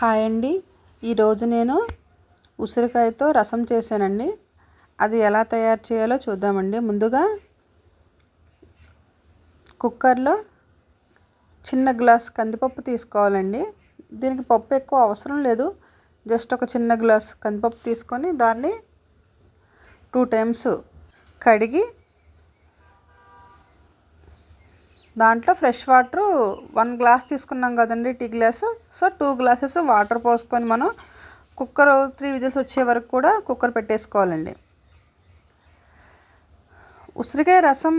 Hi అండి. ఈరోజు నేను ఉసిరికాయతో రసం చేశానండి. అది ఎలా తయారు చేయాలో చూద్దామండి. ముందుగా కుక్కర్లో చిన్న గ్లాస్ కందిపప్పు తీసుకోవాలండి. దీనికి పప్పు ఎక్కువ అవసరం లేదు. జస్ట్ ఒక చిన్న గ్లాస్ కందిపప్పు తీసుకొని దాన్ని టూ టైమ్స్ కడిగి దాంట్లో ఫ్రెష్ వాటర్ వన్ గ్లాస్ తీసుకున్నాం కదండి tea glass. So two glasses water పోసుకొని మనం కుక్కర్ త్రీ విజిల్స్ వచ్చే వరకు కూడా కుక్కర్ పెట్టేసుకోవాలండి. ఉసిరికాయ రసం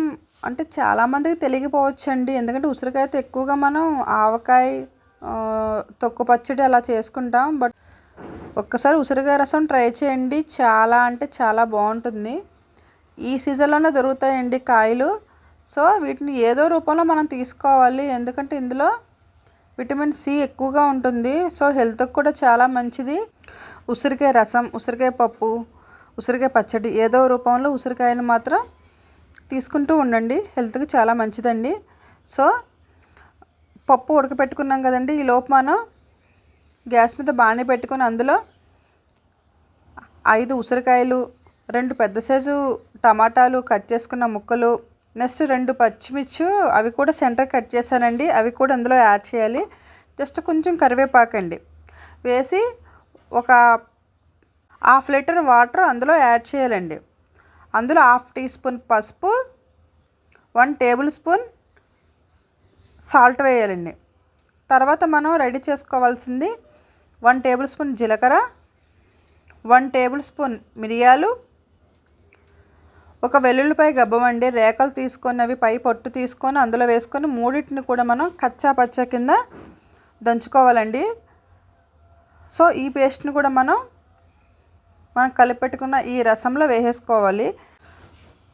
అంటే చాలామందికి తెలియకపోవచ్చండి. ఎందుకంటే ఉసిరికాయతో ఎక్కువగా మనం ఆవకాయ తొక్కు పచ్చడి అలా చేసుకుంటాం. బట్ ఒక్కసారి ఉసిరికాయ రసం ట్రై చేయండి. చాలా అంటే చాలా బాగుంటుంది. ఈ సీజన్లోనే దొరుకుతాయండి కాయలు. సో వీటిని ఏదో రూపంలో మనం తీసుకోవాలి. ఎందుకంటే ఇందులో విటమిన్ సి ఎక్కువగా ఉంటుంది. సో హెల్త్కి కూడా చాలా మంచిది. ఉసిరికాయ రసం ఉసిరికాయ పప్పు ఉసిరికాయ పచ్చడి ఏదో రూపంలో ఉసిరికాయను మాత్రం తీసుకుంటూ ఉండండి. హెల్త్కి చాలా మంచిదండి. సో పప్పు ఉడకపెట్టుకున్నాం కదండి. ఈ లోపు మనం గ్యాస్ మీద బాగానే పెట్టుకొని అందులో ఐదు ఉసిరికాయలు రెండు పెద్ద సైజు టమాటాలు కట్ చేసుకున్న ముక్కలు నెక్స్ట్ రెండు పచ్చిమిర్చి అవి కూడా సెంటర్ కట్ చేశానండి. అవి కూడా అందులో యాడ్ చేయాలి. జస్ట్ కొంచెం కరివేపాకండి. వేసి ఒక హాఫ్ లీటర్ వాటర్ అందులో యాడ్ చేయాలండి. అందులో హాఫ్ టీ స్పూన్ పసుపు వన్ టేబుల్ స్పూన్ సాల్ట్ వేయాలండి. తర్వాత మనం రెడీ చేసుకోవాల్సింది వన్ టేబుల్ స్పూన్ జీలకర్ర వన్ టేబుల్ స్పూన్ మిరియాలు ఒక వెల్లుల్లిపై గబ్బమండి రేఖలు తీసుకొని అవి పై పొట్టు తీసుకొని అందులో వేసుకొని మూడింటిని కూడా మనం కచ్చా పచ్చ కింద దంచుకోవాలండి. సో ఈ పేస్ట్ని కూడా మనం మనం కలిపెట్టుకున్న ఈ రసంలో వేసేసుకోవాలి.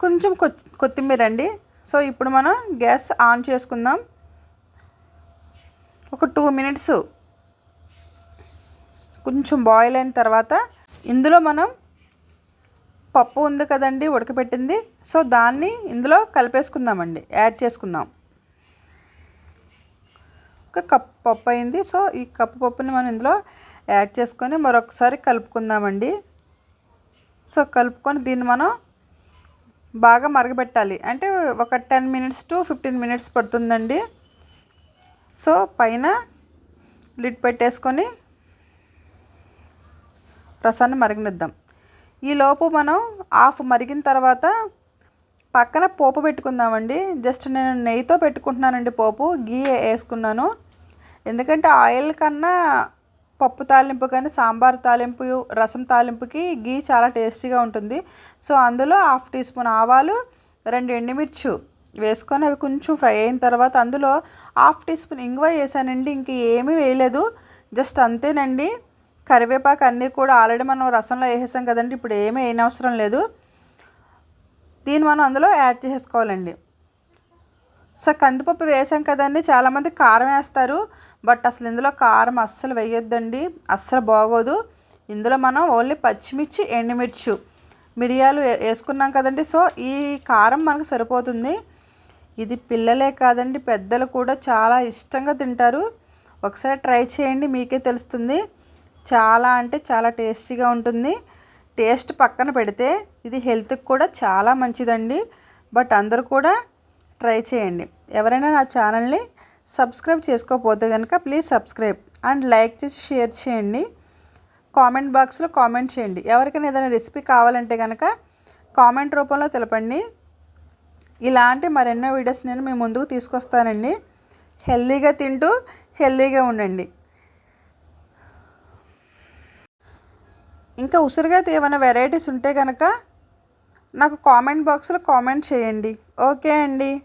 కొంచెం కొత్తిమీర అండి. సో ఇప్పుడు మనం గ్యాస్ ఆన్ చేసుకుందాం. ఒక టూ మినిట్స్. కొంచెం బాయిల్ అయిన తర్వాత ఇందులో మనం పప్పు ఉంది కదండి ఉడకపెట్టింది. సో దాన్ని ఇందులో కలిపేసుకుందామండి. యాడ్ చేసుకుందాం. ఒక కప్ పప్పు అయింది. సో ఈ కప్పు పప్పుని మనం ఇందులో యాడ్ చేసుకొని మరొకసారి కలుపుకుందామండి. సో కలుపుకొని దీన్ని మనం బాగా మరగబెట్టాలి. అంటే ఒక ten minutes to fifteen minutes పడుతుందండి. సో పైన లిడ్ పెట్టేసుకొని రసాన్ని మరగనిద్దాం. ఈలోపు మనం హాఫ్ మరిగిన తర్వాత పక్కన పోపు పెట్టుకుందామండి. జస్ట్ నేను నెయ్యితో పెట్టుకుంటున్నానండి పోపు. గీ వేసుకున్నాను. ఎందుకంటే ఆయిల్ కన్నా పప్పు తాలింపు కానీ సాంబార్ తాలింపు రసం తాలింపుకి గీ చాలా టేస్టీగా ఉంటుంది. సో అందులో హాఫ్ టీ స్పూన్ ఆవాలు రెండు ఎండుమిర్చు వేసుకొని అవి కొంచెం ఫ్రై అయిన తర్వాత అందులో హాఫ్ టీ స్పూన్ ఇంగువ వేసానండి. ఇంక ఏమీ వేయలేదు. జస్ట్ అంతేనండి. కరివేపాకు అన్నీ కూడా ఆల్రెడీ మనం రసంలో వేసేసాం కదండి ఇప్పుడు ఏమీ అవసరం లేదు. దీన్ని మనం అందులో యాడ్ చేసుకోవాలండి. సో కందిపప్పు వేసాం కదండి చాలామంది కారం వేస్తారు బట్ అసలు ఇందులో కారం అస్సలు వేయొద్దండి అస్సలు బాగోదు. ఇందులో మనం ఓన్లీ పచ్చిమిర్చి ఎండుమిర్చి మిరియాలు వేసుకున్నాం కదండి సో ఈ కారం మనకు సరిపోతుంది. ఇది పిల్లలే కాదండి పెద్దలు కూడా చాలా ఇష్టంగా తింటారు. ఒకసారి ట్రై చేయండి మీకే తెలుస్తుంది. చాలా అంటే చాలా టేస్టీగా ఉంటుంది. టేస్ట్ పక్కన పెడితే ఇది హెల్త్కి కూడా చాలా మంచిదండి. బట్ అందరూ కూడా ట్రై చేయండి. ఎవరైనా నా ఛానల్ని సబ్స్క్రైబ్ చేసుకోకపోతే కనుక ప్లీజ్ సబ్స్క్రైబ్ అండ్ లైక్ చేసి షేర్ చేయండి. కామెంట్ బాక్స్లో కామెంట్ చేయండి. ఎవరికైనా ఏదైనా రెసిపీ కావాలంటే కనుక కామెంట్ రూపంలో తెలపండి. ఇలాంటి మరెన్నో వీడియోస్ నేను మీ ముందుకు తీసుకొస్తానండి. హెల్తీగా తింటూ హెల్తీగా ఉండండి. ఇంకా ఉసిరిగా ఏమైనా వెరైటీస్ ఉంటే కనుక నాకు కామెంట్ బాక్స్లో కామెంట్ చేయండి. ఓకే అండి.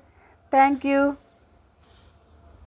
Thank you.